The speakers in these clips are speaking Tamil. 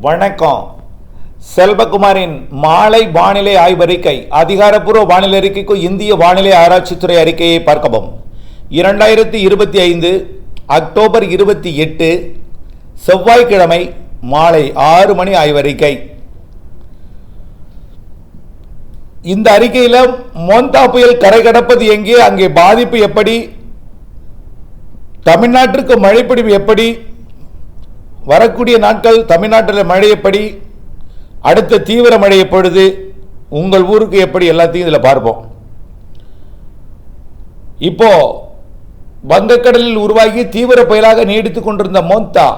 வணக்கம். செல்வகுமாரின் மாலை வானிலை ஆய்வறிக்கை அதிகாரப்பூர்வ வானிலை அறிக்கைக்கு இந்திய வானிலை ஆராய்ச்சித்துறை அறிக்கையை பார்க்கவும். இரண்டாயிரத்தி இருபத்தி ஐந்து அக்டோபர் இருபத்தி எட்டு செவ்வாய்க்கிழமை மாலை ஆறு மணி ஆய்வறிக்கை. இந்த அறிக்கையில் மோந்தா புயல் கரை கடப்பது எங்கே அங்கே பாதிப்பு எப்படி தமிழ்நாட்டிற்கு மழைப்பிடிவு எப்படி வரக்கூடிய நாட்கள் தமிழ்நாட்டில் மழை எப்படி அடுத்த தீவிர மழை எப்பொழுது உங்கள் ஊருக்கு எப்படி எல்லாத்தையும் இதில் பார்ப்போம். இப்போ வங்கக்கடலில் உருவாகி தீவிர புயலாக நீடித்துக் கொண்டிருந்த மோந்தா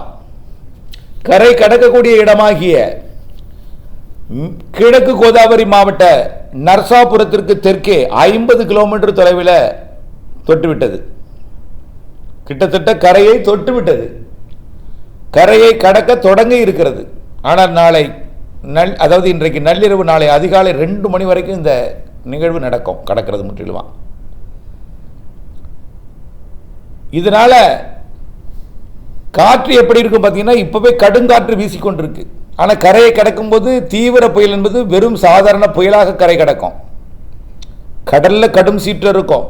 கரை கடக்கக்கூடிய இடமாகிய கிழக்கு கோதாவரி மாவட்ட நர்சாபுரத்திற்கு தெற்கே ஐம்பது கிலோமீட்டர் தொலைவில் தொட்டுவிட்டது. கிட்டத்தட்ட கரையை தொட்டுவிட்டது. கரையை கடக்க தொடங்க இருக்கிறது. ஆனால் நாளை நல் அதாவது இன்றைக்கு நள்ளிரவு நாளை அதிகாலை ரெண்டு மணி வரைக்கும் இந்த நிகழ்வு நடக்கும் கடக்கிறது முற்றிலுமா. இதனால காற்று எப்படி இருக்கும் பார்த்தீங்கன்னா இப்போவே கடுங்காற்று வீசிக்கொண்டிருக்கு. ஆனால் கரையை கடக்கும்போது தீவிர புயல் என்பது வெறும் சாதாரண புயலாக கரை கடக்கும். கடலில் கடும் சீற்று இருக்கும்.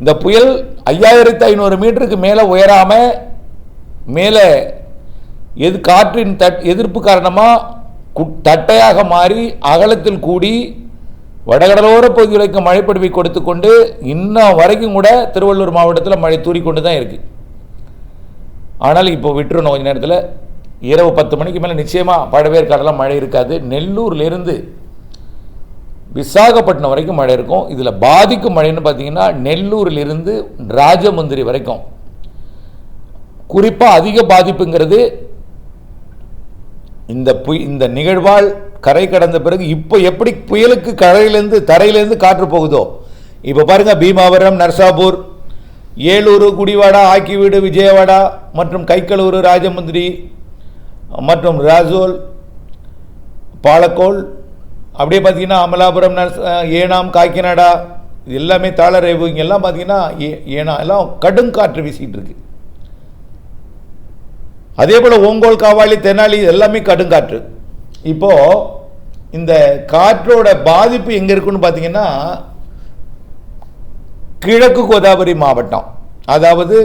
இந்த புயல் ஐயாயிரத்தி ஐநூறு மீட்டருக்கு மேலே உயராம மேலே எது காற்றின் தட் எதிர்ப்பு காரணமாக தட்டையாக மாறி அகலத்தில் கூடி வடகடலோர பகுதிகளுக்கு மழைப்பொழிவை கொடுத்து கொண்டு இன்னும் வரைக்கும் கூட திருவள்ளூர் மாவட்டத்தில் மழை தூறிக்கொண்டு தான் இருக்குது ஆனால் இப்போ விட்டுருணும் கொஞ்ச நேரத்தில். இரவு பத்து மணிக்கு மேலே நிச்சயமாக பழவேற்காடெல்லாம் மழை இருக்காது. நெல்லூர்லேருந்து விசாகப்பட்டினம் வரைக்கும் மழை இருக்கும். இதில் பாதிக்கும் மழைன்னு பார்த்தீங்கன்னா நெல்லூரிலிருந்து ராஜமுந்திரி வரைக்கும். குறிப்பாக அதிக பாதிப்புங்கிறது இந்த புய் இந்த நிகழ்வால் கரை கடந்த பிறகு இப்போ எப்படி புயலுக்கு கரையிலேருந்து தரையிலேருந்து காற்று போகுதோ? இப்போ பாருங்க பீமாவரம் நர்சாபூர் ஏலூர் குடிவாடா ஆக்கிவீடு விஜயவாடா மற்றும் கைக்கலூர் ராஜமுந்திரி மற்றும் ராசோல் பாலக்கோல் அப்படியே பார்த்தீங்கன்னா அமலாபுரம் நர்ஸ் ஏனாம் காக்கிநாடா இது எல்லாமே தாளரேவு இங்கெல்லாம் பார்த்தீங்கன்னா ஏ ஏனா எல்லாம் கடுங்காற்று வீசிக்கிட்டு இருக்கு. அதே போல் ஓங்கோல் காவாலி தெனாலி எல்லாமே கடுங்காற்று இப்போது இந்த காற்றோட பாதிப்பு எங்கே இருக்குன்னு பார்த்தீங்கன்னா கிழக்கு கோதாவரி மாவட்டம். அதாவது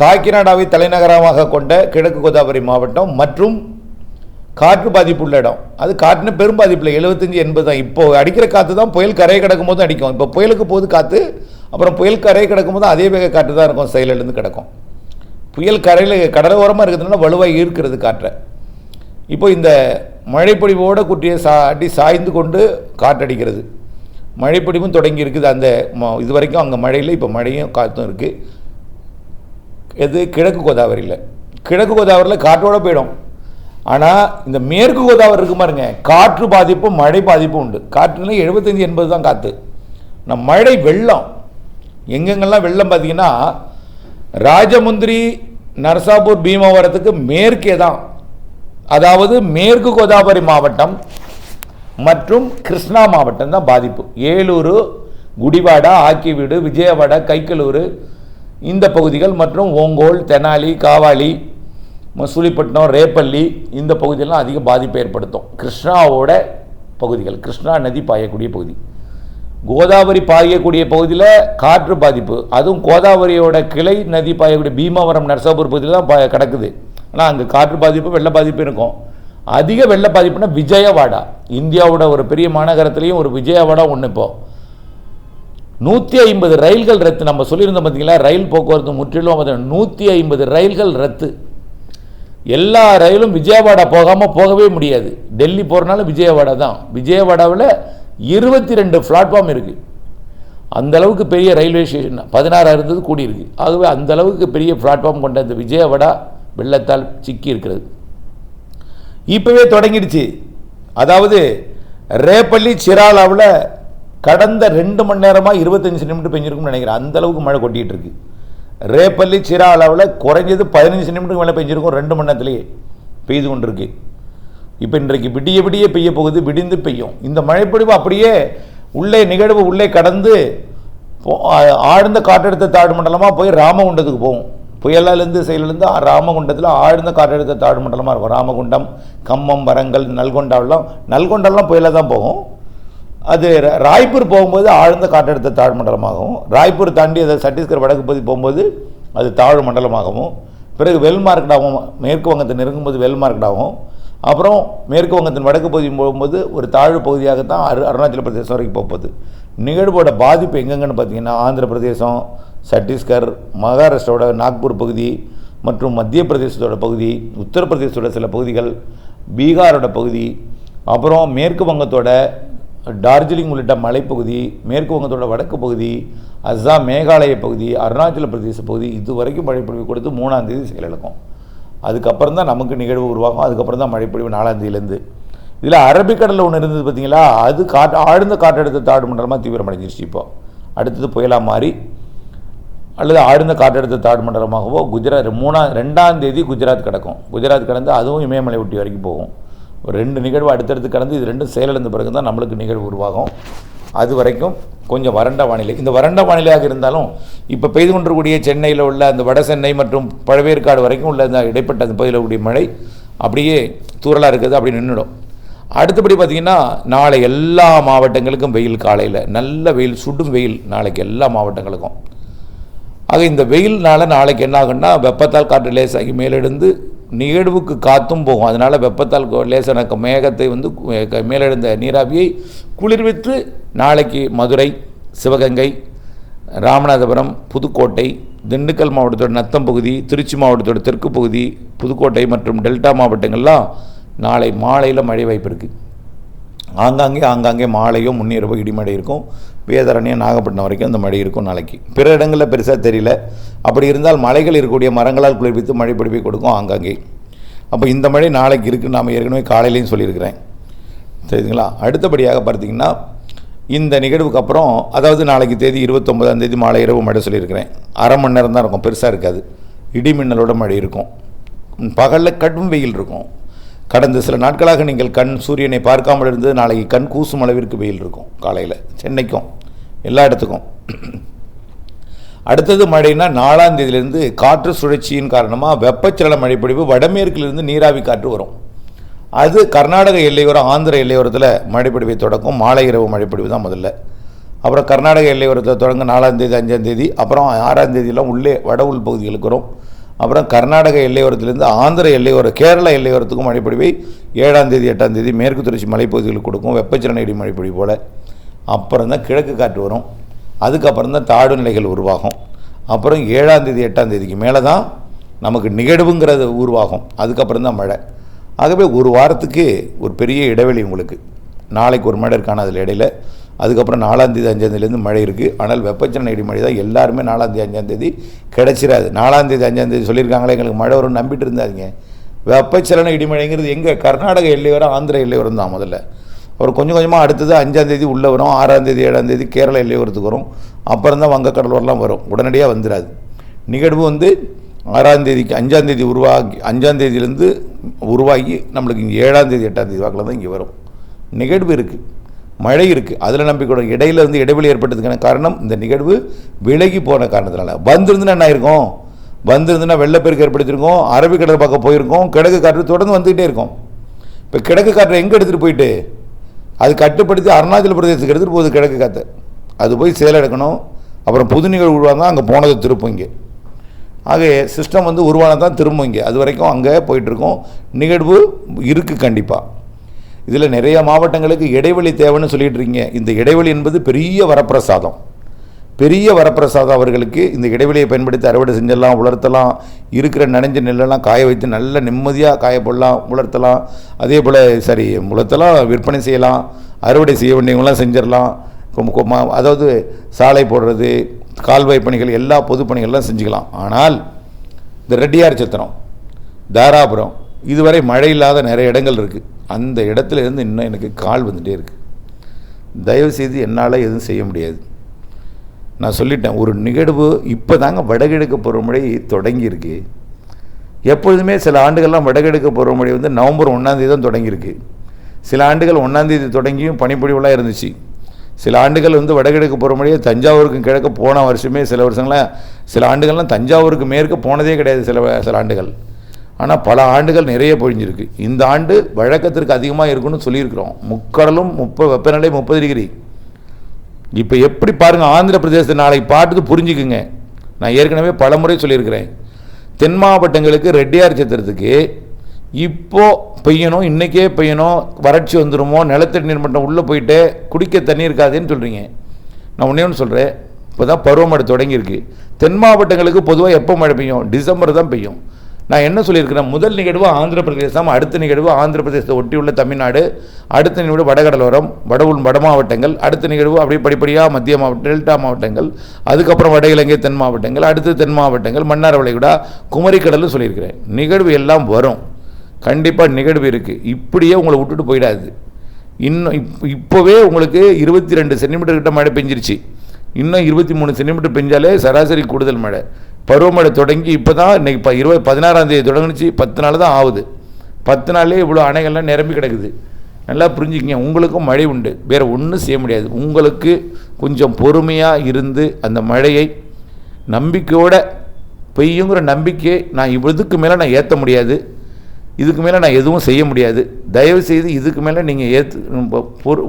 காக்கிநாடாவை தலைநகரமாக கொண்ட கிழக்கு கோதாவரி மாவட்டம் மற்றும் காற்று பாதிப்பு உள்ள இடம். அது காற்றுன்னு பெரும் பாதிப்பில் எழுபத்தஞ்சி எண்பது தான். இப்போ அடிக்கிற காற்று தான் புயல் கரையை கிடக்கும் போது அடிக்கும். இப்போ புயலுக்கு போது காற்று அப்புறம் புயல் கரையை கிடக்கும் போது அதே வேக காற்று தான் இருக்கும் செயலிலேருந்து கிடக்கும். புயல் கரையில் கடலோரமாக இருக்கிறதுனால வலுவாக ஈர்க்கிறது காற்றை. இப்போ இந்த மழைப்பொடிவோடு குட்டியை சா அடி சாய்ந்து கொண்டு காற்றடிக்கிறது. மழைப்பொழிவும் தொடங்கி இருக்குது. அந்த இது வரைக்கும் அங்கே மழையில் இப்போ மழையும் காற்றும் இருக்குது எது கிழக்கு கோதாவரியில் கிழக்கு கோதாவரியில் காற்றோடு போயிடும். ஆனால் இந்த மேற்கு கோதாவரி இருக்கு பாருங்க காற்று பாதிப்பும் மழை பாதிப்பும் உண்டு. காற்றுல எழுபத்தஞ்சி எண்பது தான் காற்று நான் மழை வெள்ளம். எங்கெங்கெல்லாம் வெள்ளம் பார்த்தீங்கன்னா ராஜமுந்திரி நரசாபூர் பீமாவரத்துக்கு மேற்கே தான். அதாவது மேற்கு கோதாவரி மாவட்டம் மற்றும் கிருஷ்ணா மாவட்டம் தான் பாதிப்பு. ஏலூர் குடிவாடா ஆக்கிவீடு விஜயவாடா கைக்கலூர் இந்த பகுதிகள் மற்றும் ஓங்கோல் தெனாலி காவாலி சுழிப்பட்டினம் ரேப்பள்ளி இந்த பகுதியெல்லாம் அதிக பாதிப்பை ஏற்படுத்தும். கிருஷ்ணாவோட பகுதிகள் கிருஷ்ணா நதி பாயக்கூடிய பகுதி. கோதாவரி பாயக்கூடிய பகுதியில் காற்று பாதிப்பு. அதுவும் கோதாவரியோட கிளை நதி பாயக்கூடிய பீமாவரம் நரசாபூர் பகுதியில் தான் பா- கிடக்குது. ஆனால் அங்கே காற்று பாதிப்பு வெள்ள பாதிப்பு இருக்கும். அதிக வெள்ள பாதிப்புனா விஜயவாடா. இந்தியாவோட ஒரு பெரிய மாநகரத்துலேயும் ஒரு விஜயவாடா ஒன்று இப்போ. நூற்றி ஐம்பது ரயில்கள் ரத்து. நம்ம சொல்லியிருந்தோம் பார்த்தீங்களா ரயில் போக்குவரத்து முற்றிலும் பார்த்தீங்கன்னா நூற்றி ஐம்பது ரயில்கள் ரத்து. எல்லா ரயிலும் விஜயவாடா போகாமல் போகவே முடியாது. டெல்லி போகிறனால விஜயவாடா தான். விஜயவாடாவில் இருபத்தி ரெண்டு பிளாட்ஃபார்ம் இருக்குது அந்த அளவுக்கு பெரிய ரயில்வே ஸ்டேஷன் பதினாறாக இருந்தது கூடியிருக்கு. ஆகவே அந்த அளவுக்கு பெரிய பிளாட்ஃபார்ம் கொண்ட இந்த விஜயவாடா வெள்ளத்தால் சிக்கி இருக்கிறது. இப்போவே தொடங்கிடுச்சு. அதாவது ரேப்பள்ளி சிராலாவில் கடந்த ரெண்டு மணி நேரமாக இருபத்தஞ்சு சென்டிமீட்டர் பெஞ்சிருக்கும்னு நினைக்கிறேன். அந்த அளவுக்கு மழை கொட்டிகிட்டு இருக்கு ரேப்பள்ளி சிராலாவில் குறைஞ்சது பதினஞ்சு சென்டிமீட்டருக்கு மேலே பெஞ்சிருக்கும் ரெண்டு மணி நேரத்துலேயே பெய்து கொண்டிருக்கு. இப்போ இன்றைக்கு விடிய விடிய பெய்ய போகுது விடிந்து பெய்யும். இந்த மழைப்பொழிவு அப்படியே உள்ளே நிகழ்வு உள்ளே கடந்து போ- ஆழ்ந்த காற்றழுத்த தாழ்வு மண்டலமாக போய் ராமகுண்டத்துக்கு போகும். புயலாலேருந்து செயலிருந்து ராமகுண்டத்தில் ஆழ்ந்த காற்றழுத்த தாழ்வு மண்டலமாக இருக்கும். ராமகுண்டம் கம்மம் வரங்கல் நல்கொண்டாவெல்லாம் நல்கொண்டாலாம் புயலாக தான் போகும். அது ராய்ப்பூர் போகும்போது ஆழ்ந்த காற்றழுத்த தாழ் மண்டலமாகவும் ராய்ப்பூர் தாண்டி அதை சத்தீஸ்கர் வடக்கு பகுதி போகும்போது அது தாழ் மண்டலமாகவும் பிறகு வெல் மார்க்கெட்டாகவும் மேற்கு வங்கத்தை நெருங்கும்போது வெல் மார்க்கெட்டாகவும் அப்புறம் மேற்கு வங்கத்தின் வடக்கு பகுதி போகும்போது ஒரு தாழ்வு பகுதியாகத்தான் அரு அருணாச்சல பிரதேசம் வரைக்கும் போகுது. நிகழ்வோட பாதிப்பு எங்கெங்கன்னு பார்த்தீங்கன்னா ஆந்திர பிரதேசம் சத்தீஸ்கர் மகாராஷ்டிராவோட நாக்பூர் பகுதி மற்றும் மத்திய பிரதேசத்தோட பகுதி உத்தரப்பிரதேசத்தோட சில பகுதிகள் பீகாரோட பகுதி அப்புறம் மேற்கு வங்கத்தோட டார்ஜிலிங் உள்ளிட்ட மலைப்பகுதி மேற்கு வங்கத்தோட வடக்கு பகுதி அஸ்ஸாம் மேகாலய பகுதி அருணாச்சல பிரதேச பகுதி இது வரைக்கும் மழைப்பொழிவு கொடுத்து மூணாம் தேதி செயலிழக்கும் அதுக்கப்புறம் தான் நமக்கு நிகழ்வு உருவாகும். அதுக்கப்புறம் தான் மழைப்பொழிவு நாலாம் தேதியிலேருந்து. இதில் அரபிக்கடலில் ஒன்று இருந்தது பார்த்தீங்களா அது காற்று ஆழ்ந்த காற்றழுத்த தாழ்வு மண்டலமாக தீவிரமடைஞ்சிருச்சு இப்போ. அடுத்தது புயலாக மாறி அல்லது ஆழ்ந்த காற்றழுத்த தாழ்வு மண்டலமாகவோ குஜராத் மூணாம் ரெண்டாம் தேதி குஜராத் கிடக்கும். குஜராத் கடந்து அதுவும் இமயமலை ஒட்டி வரைக்கும் போகும். ஒரு ரெண்டு நிகழ்வு அடுத்தடுத்து கடந்து இது ரெண்டும் செயலிழந்த பிறகு தான் நம்மளுக்கு நிகழ்வு உருவாகும். அது வரைக்கும் கொஞ்சம் வறண்ட வானிலை. இந்த வறண்ட வானிலையாக இருந்தாலும் இப்போ பெய்து கொண்டிருக்கூடிய சென்னையில் உள்ள அந்த வட சென்னை மற்றும் பழவேற்காடு வரைக்கும் உள்ள அந்த இடைப்பட்ட அந்த பகுதியில் கூடிய மழை அப்படியே தூறலாக இருக்குது அப்படி நின்றுடும் அடுத்தபடி பார்த்திங்கன்னா நாளை எல்லா மாவட்டங்களுக்கும் வெயில் காலையில். நல்ல வெயில் சுடும் வெயில் நாளைக்கு எல்லா மாவட்டங்களுக்கும். ஆக இந்த வெயில்னால நாளைக்கு என்ன ஆகுன்னா வெப்பத்தால் காற்று லேசாகி மேலெழுந்து நிகழ்வுக்கு காத்தும் போகும். அதனால் வெப்பத்தால் கொ- லேசான மேகத்தை வந்து மேலெழுந்த நீராவியை குளிர்வித்து நாளைக்கு மதுரை சிவகங்கை ராமநாதபுரம் புதுக்கோட்டை திண்டுக்கல் மாவட்டத்தோட நத்தம் பகுதி திருச்சி மாவட்டத்தோட தெற்கு பகுதி புதுக்கோட்டை மற்றும் டெல்டா மாவட்டங்கள்லாம் நாளை மாலையில் மழை வாய்ப்பு இருக்குது ஆங்காங்கே ஆங்காங்கே மாலையோ முன்னிரவோ இடிமடை இருக்கும். வேதாரண்யம் நாகப்பட்டினம் வரைக்கும் அந்த மழை இருக்கும் நாளைக்கு. பிற இடங்களில் பெருசாக தெரியல. அப்படி இருந்தால் மலைகள் இருக்கக்கூடிய மரங்களால் குளிர்வித்து மழை பிடிப்பை கொடுக்கும் ஆங்காங்கே. அப்போ இந்த மழை நாளைக்கு இருக்குன்னு நாம் ஏற்கனவே காலையிலையும் சொல்லியிருக்கிறேன். சரிங்களா? அடுத்தபடியாக பார்த்தீங்கன்னா இந்த நிகழ்வுக்கு அப்புறம் அதாவது நாளைக்கு தேதி இருபத்தொம்பதாம் தேதி மாலை இரவு மழை சொல்லியிருக்கிறேன். அரை மணி நேரம் தான் இருக்கும். பெருசாக இருக்காது. இடி மின்னலோட மழை இருக்கும். பகலில் கடும் வெயில் இருக்கும். கடந்த சில நாட்களாக நீங்கள் கண் சூரியனை பார்க்காமல் இருந்து நாளைக்கு கண் கூசும் அளவிற்கு வெயில் இருக்கும் காலையில். சென்னைக்கும் எல்லா இடத்துக்கும். அடுத்தது மழைனா நாலாம் தேதியிலிருந்து காற்று சுழற்சியின் காரணமாக வெப்பச்சலன மழைப்பொழிவு வடமேற்கிலிருந்து நீராவி காற்று வரும். அது கர்நாடக எல்லையோரம் ஆந்திர எல்லையோரத்தில் மழைப்பொழிவை தொடக்கும். மாலை இரவு மழைப்பொழிவு தான் முதல்ல. அப்புறம் கர்நாடக எல்லையோரத்தில் தொடங்க நாலாம் தேதி அஞ்சாம் தேதி அப்புறம் ஆறாம் தேதியெல்லாம் உள்ளே வட உள் பகுதிகளுக்கு வரும். அப்புறம் கர்நாடக எல்லையோரத்திலிருந்து ஆந்திர எல்லையோர கேரள எல்லையோரத்துக்கும் மழைப்பொழிவை ஏழாம் தேதி எட்டாம் தேதி மேற்கு தொடர்ச்சி மலைப்பகுதிகளுக்கு கொடுக்கும் வெப்பச்சலன இடி மழைப்பொழிவு போல். அப்புறம் தான் கிழக்கு காற்று வரும். அதுக்கப்புறம் தான் தாழ்வு நிலைகள் உருவாகும். அப்புறம் ஏழாம் தேதி எட்டாம் தேதிக்கு மேலே தான் நமக்கு நிகழ்வுங்கிறது உருவாகும். அதுக்கப்புறம் தான் மழை. ஆகவே ஒரு வாரத்துக்கு ஒரு பெரிய இடைவெளி உங்களுக்கு. நாளைக்கு ஒரு மழை இருக்கான அதில் இடையில. அதுக்கப்புறம் நாலாந்தேதி அஞ்சாந்தேதியிலேருந்து மழை இருக்குது ஆனால் வெப்பச்சலன இடி மழை தான் எல்லாருமே நாலாந்தேதி அஞ்சாந்தேதி கிடைச்சிராது. நாலாந்தேதி அஞ்சாந்தேதி சொல்லியிருக்காங்களே எங்களுக்கு மழை வரும்னு நம்பிட்டு இருந்தாதிங்க. வெப்பச்சலன இடிமழைங்கிறது எங்கே? கர்நாடக எல்லையோரம் ஆந்திர எல்லையோரம் தான் முதல்ல. அப்புறம் கொஞ்சம் கொஞ்சமாக அடுத்தது அஞ்சாந்தேதி உள்ளே வரும். ஆறாந்தேதி ஏழாந்தேதி கேரள எல்லையோரத்துக்கு வரும். அப்புறம் தான் வங்கக்கடலோரெலாம் வரும். உடனடியாக வந்துடாது நிகழ்வு வந்து ஆறாந்தேதிக்கு அஞ்சாந்தேதி உருவாகி அஞ்சாந்தேதியிலேருந்து உருவாகி நம்மளுக்கு இங்கே ஏழாந்தேதி எட்டாந்தேதி வாக்கில் தான் இங்கே வரும். நிகழ்வு இருக்குது மழை இருக்குது அதில் நம்பிக்கை இடையில இருந்து இடைவெளி ஏற்பட்டதுக்கான காரணம் இந்த நிகழ்வு விலகி போன காரணத்தினால. வந்திருந்துன்னா என்ன ஆயிருக்கும்? வந்திருந்துன்னா வெள்ளப்பெருக்கு ஏற்படுத்தியிருக்கோம் அரபிக்கடல் பக்கம் போயிருக்கோம் கிழக்கு காற்று தொடர்ந்து வந்துக்கிட்டே இருக்கும். இப்போ கிழக்கு காற்றை எங்கே எடுத்துகிட்டு போயிட்டு? அது கட்டுப்படுத்தி அருணாச்சல பிரதேசத்துக்கு எடுத்துகிட்டு போகுது கிழக்கு காற்று. அது போய் சேலை எடுக்கணும் அப்புறம் புது நிகழ்வு உருவாங்க அங்கே போனதை திருப்பும் இங்கே. ஆக சிஸ்டம் வந்து உருவானதான் திரும்பும் இங்கே. அது வரைக்கும் அங்கே போயிட்டுருக்கோம் நிகழ்வு இருக்குது கண்டிப்பாக இதில் நிறைய மாவட்டங்களுக்கு இடைவெளி தேவைன்னு சொல்லிட்டு இருக்கீங்க. இந்த இடைவெளி என்பது பெரிய வரப்பிரசாதம். பெரிய வரப்பிரசாதம் அவர்களுக்கு இந்த இடைவெளியை பயன்படுத்தி அறுவடை செஞ்சிடலாம் உலர்த்தலாம் இருக்கிற நனைஞ்ச நெல்லெல்லாம் காய வைத்து நல்ல நிம்மதியாக காய போடலாம் உலர்த்தலாம். அதே போல் சரி உலர்த்தலாம் விற்பனை செய்யலாம் அறுவடை செய்ய வேண்டியவங்களாம் செஞ்சிடலாம். அதாவது சாலை போடுறது கால்வாய் பணிகள் எல்லா பொது பணிகள்லாம் செஞ்சுக்கலாம். ஆனால் இந்த ரெட்டியார் சத்திரம் தாராபுரம் இதுவரை மழை இல்லாத நிறைய இடங்கள் இருக்குது அந்த இடத்துல இருந்து இன்னும் எனக்கு கால் வந்துகிட்டே இருக்குது தயவுசெய்து என்னால் எதுவும் செய்ய முடியாது. நான் சொல்லிட்டேன் ஒரு நிகழ்வு இப்போ தாங்க வடகிழக்கு பருவமழை தொடங்கியிருக்கு. எப்பொழுதுமே சில ஆண்டுகள்லாம் வடகிழக்கு பருவமழை வந்து நவம்பர் ஒன்றாந்தேதி தான் தொடங்கியிருக்கு. சில ஆண்டுகள் ஒன்றாந்தேதி தொடங்கியும் பனிப்பொழிவுலாம் இருந்துச்சு. சில ஆண்டுகள் வந்து வடகிழக்கு பருவமழையே தஞ்சாவூருக்கு கிழக்க போன வருஷமே சில வருஷங்களாம் சில ஆண்டுகள்லாம் தஞ்சாவூருக்கு மேற்கு போனதே கிடையாது சில சில ஆண்டுகள். ஆனால் பல ஆண்டுகள் நிறைய பொழிஞ்சிருக்கு. இந்த ஆண்டு வழக்கத்திற்கு அதிகமாக இருக்குன்னு சொல்லியிருக்கிறோம். முக்கடலும் முப்ப வெப்பநிலை முப்பது டிகிரி. இப்போ எப்படி பாருங்கள் ஆந்திர பிரதேசத்தை நாளைக்கு பார்த்துட்டு புரிஞ்சுக்குங்க. நான் ஏற்கனவே பல முறை சொல்லியிருக்கிறேன். தென் மாவட்டங்களுக்கு ரெட்டியார் சித்திரத்துக்கு இப்போ பெய்யணும் இன்றைக்கே பெய்யணும் வறட்சி வந்துடுமோ நிலத்தடி நீர் மட்டம் உள்ளே போயிட்டு குடிக்க தண்ணி இருக்காதுன்னு சொல்கிறீங்க நான் ஒன்றே ஒன்று சொல்கிறேன் இப்போ தான் பருவமழை தொடங்கியிருக்கு. தென் மாவட்டங்களுக்கு பொதுவாக எப்போ மழை பெய்யும்? டிசம்பர் தான் பெய்யும். நான் என்ன சொல்லியிருக்கிறேன்? முதல் நிகழ்வு ஆந்திர பிரதேசம் அடுத்த நிகழ்வு ஆந்திர பிரதேசத்தை ஒட்டியுள்ள தமிழ்நாடு அடுத்த நிகழ்வு வடகடலோரம் வட உள் வட மாவட்டங்கள் அடுத்த நிகழ்வு அப்படியே படிப்படியாக மத்திய மாவட்டம் டெல்டா மாவட்டங்கள் அதுக்கப்புறம் வட இலங்கை தென் மாவட்டங்கள் அடுத்து தென் மாவட்டங்கள் மன்னார் வளைகுடா குமரிக்கடலும் சொல்லியிருக்கிறேன். நிகழ்வு எல்லாம் வரும். கண்டிப்பாக நிகழ்வு இருக்குது இப்படியே உங்களை விட்டுட்டு போயிடாது. இன்னும் இப் இப்போவே உங்களுக்கு இருபத்தி ரெண்டு சென்டிமீட்டர் கிட்ட மழை பெஞ்சிருச்சு. இன்னும் இருபத்தி மூணு சென்டிமீட்டர் பெஞ்சாலே சராசரி கூடுதல் மழை. பருவமழை தொடங்கி இப்போ தான் இன்றைக்கி இப்போ இருபது பதினாறாம் தேதி தொடங்குச்சு. பத்து நாள் தான் ஆகுது. பத்து நாள்லேயே இவ்வளோ அணைகள்லாம் நிரம்பி கிடக்குது. நல்லா புரிஞ்சுக்கிங்க. உங்களுக்கும் மழை உண்டு. வேறு ஒன்றும் செய்ய முடியாது. உங்களுக்கு கொஞ்சம் பொறுமையாக இருந்து அந்த மழையை நம்பிக்கையோட பெய்யுங்கிற நம்பிக்கை நான் இதுக்கு மேலே நான் ஏற்ற முடியாது. இதுக்கு மேலே நான் எதுவும் செய்ய முடியாது. தயவு செய்து இதுக்கு மேலே நீங்கள் ஏற்று பொறு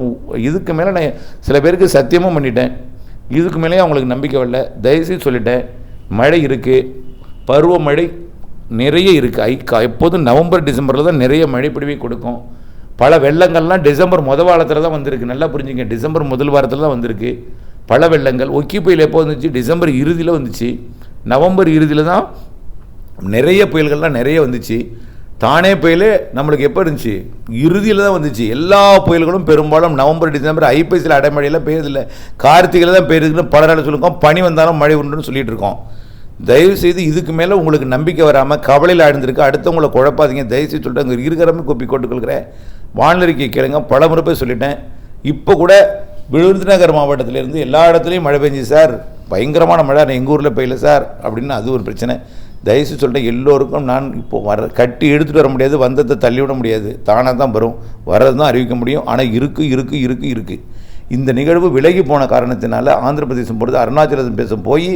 இதுக்கு மேலே நான் சில பேருக்கு சத்தியமும் பண்ணிட்டேன். இதுக்கு மேலேயே அவங்களுக்கு நம்பிக்கை வரல. தயவுசெய்து சொல்லிட்டேன். மழை இருக்குது பருவமழை நிறைய இருக்குது ஐ எப்போதும் நவம்பர் டிசம்பரில் தான் நிறைய மழை பிடிவை கொடுக்கும். பல வெள்ளங்கள்லாம் டிசம்பர் முத வாரத்தில் தான் வந்திருக்கு. நல்லா புரிஞ்சுங்க டிசம்பர் முதல் வாரத்தில் தான் வந்திருக்கு. பல வெள்ளங்கள் ஒக்கி புயல் எப்போ வந்துச்சு? டிசம்பர் இறுதியில் வந்துச்சு. நவம்பர் இறுதியில் தான் நிறைய புயல்கள்லாம் நிறைய வந்துச்சு. தானே புயல் நம்மளுக்கு எப்போ இருந்துச்சு? இறுதியில் தான் வந்துச்சு. எல்லா புயல்களும் பெரும்பாலும் நவம்பர் டிசம்பர் ஐப்பசியில் அடைமழையில் பெய்யறதில்ல. கார்த்திகையில் தான் பெய்யுதுன்னு பல நாள் சொல்லியிருக்கோம். பனி வந்தாலும் மழை உண்டுன்னு சொல்லிட்டு இருக்கோம் தயவு செய்து இதுக்கு மேலே உங்களுக்கு நம்பிக்கை வராமல் கவலையில் ஆழ்ந்திருக்கு அடுத்தவங்களை குழப்பாதீங்க. தயவு செய்து சொல்லிட்டு அங்கே இருக்கிறமே கொப்பி கொண்டுக்கொள்கிறேன் வானிலைக்கு கேளுங்க. பல முறை போய் சொல்லிட்டேன். இப்போ கூட விருதுநகர் மாவட்டத்திலேருந்து எல்லா இடத்துலையும் மழை பெஞ்சுது சார். பயங்கரமான மழை. நான் எங்கள் ஊரில் பெய்யல சார். அப்படின்னு அது ஒரு பிரச்சனை. தயவுசெய்து சொல்லிட்டேன் எல்லோருக்கும் நான் இப்போ வர கட்டி எடுத்துகிட்டு வர முடியாது வந்ததை தள்ளி விட முடியாது. தானாக தான் வரும். வர்றது தான் அறிவிக்க முடியும். ஆனால் இருக்குது இருக்குது இருக்குது இருக்குது இந்த நிகழ்வு விலகி போன காரணத்தினால ஆந்திர பிரதேசம் பொறுத்து அருணாச்சல பிரதேசம் போய்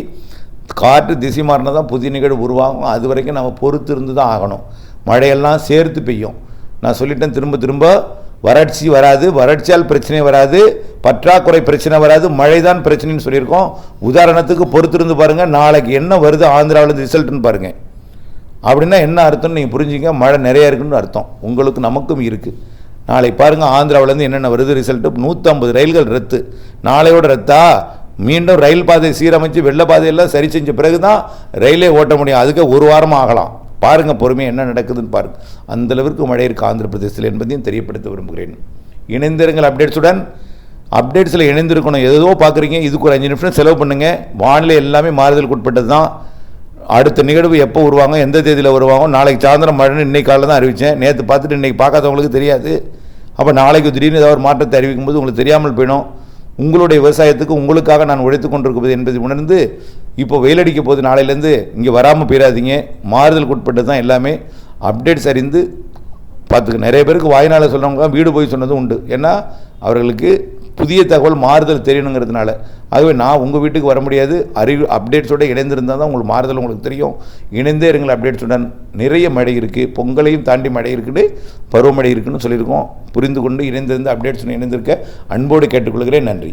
காற்று திசை மாறினா தான் புதிய நிகழ்வு உருவாகும். அது வரைக்கும் நம்ம பொறுத்து இருந்து தான் ஆகணும். மழையெல்லாம் சேர்த்து பெய்யும். நான் சொல்லிட்டேன் திரும்ப திரும்ப. வறட்சி வராது. வறட்சியால் பிரச்சனை வராது. பற்றாக்குறை பிரச்சனை வராது மழை தான் பிரச்சனைன்னு சொல்லியிருக்கோம். உதாரணத்துக்கு பொறுத்திருந்து பாருங்கள் நாளைக்கு என்ன வருது ஆந்திராவிலேருந்து ரிசல்ட்னு பாருங்கள் அப்படின்னா என்ன அர்த்தம்னு நீங்கள் புரிஞ்சுங்க மழை நிறையா இருக்குன்னு அர்த்தம். உங்களுக்கு நமக்கும் இருக்குது நாளை பாருங்கள் ஆந்திராவிலேருந்து என்னென்ன வருது ரிசல்ட்டு நூற்றம்பது ரயில்கள் ரத்து. நாளையோட ரத்தா? மீண்டும் ரயில் பாதை சீரமைச்சு வெள்ள பாதையெல்லாம் சரி செஞ்ச பிறகு தான் ரயிலே ஓட்ட முடியும். அதுக்கு ஒரு வாரமாக ஆகலாம். பாருங்கள் பொறுமையாக என்ன நடக்குதுன்னு பாருங்கள் அந்தளவிற்கு மழை இருக்குது ஆந்திர பிரதேசத்தில் என்பதையும் தெரியப்படுத்த விரும்புகிறேன். இணைந்திருங்கள் அப்டேட்ஸுடன். அப்டேட்ஸில் இணைந்திருக்கணும். ஏதோ பார்க்குறீங்க இதுக்கு ஒரு அஞ்சு நிமிஷம் செலவு பண்ணுங்கள் வானிலை எல்லாமே மாறுதலுக்கு உட்பட்டது தான். அடுத்த நிகழ்வு எப்போ வருவாங்க எந்த தேதியில் வருவாங்க நாளைக்கு சாயந்தரம் மழைன்னு இன்றைக்கி காலையில் தான் அறிவித்தேன் நேற்று பார்த்துட்டு இன்றைக்கி பார்க்காதவங்களுக்கு தெரியாது. அப்போ நாளைக்கு திடீர்னு ஏதாவது ஒரு மாற்றத்தை அறிவிக்கும் போது உங்களுக்கு தெரியாமல் போயிடும். உங்களுடைய விவசாயத்துக்கு உங்களுக்காக நான் உழைத்து கொண்டிருப்பது என்பதை உணர்ந்து இப்போ வெயிலடிக்க போது நாளையிலேருந்து இங்கே வராமல் போயிடாதீங்க. மாறுதலுக்கு உட்பட்டது தான் எல்லாமே. அப்டேட்ஸ் அறிந்து பார்த்துக்க. நிறைய பேருக்கு வாய்னால சொல்கிறவங்க வீடு போய் சொன்னதும் உண்டு. ஏன்னா அவர்களுக்கு புதிய தகவல் மாறுதல் தெரியணுங்கிறதுனால. ஆகவே நான் உங்கள் வீட்டுக்கு வர முடியாது. அறிவு அப்டேட்ஸோடு இணைந்திருந்தால் தான் உங்களுக்கு மாறுதல் உங்களுக்கு தெரியும். இணைந்தே இருங்கள் அப்டேட்ஸுடன் நிறைய மழை இருக்குது பொங்கலையும் தாண்டி மழை இருக்குன்னு பருவமழை இருக்குன்னு சொல்லியிருக்கோம். புரிந்து கொண்டு இணைந்திருந்து அப்டேட்ஸுடன் இணைந்திருக்க அன்போடு கேட்டுக்கொள்கிறேன். நன்றி.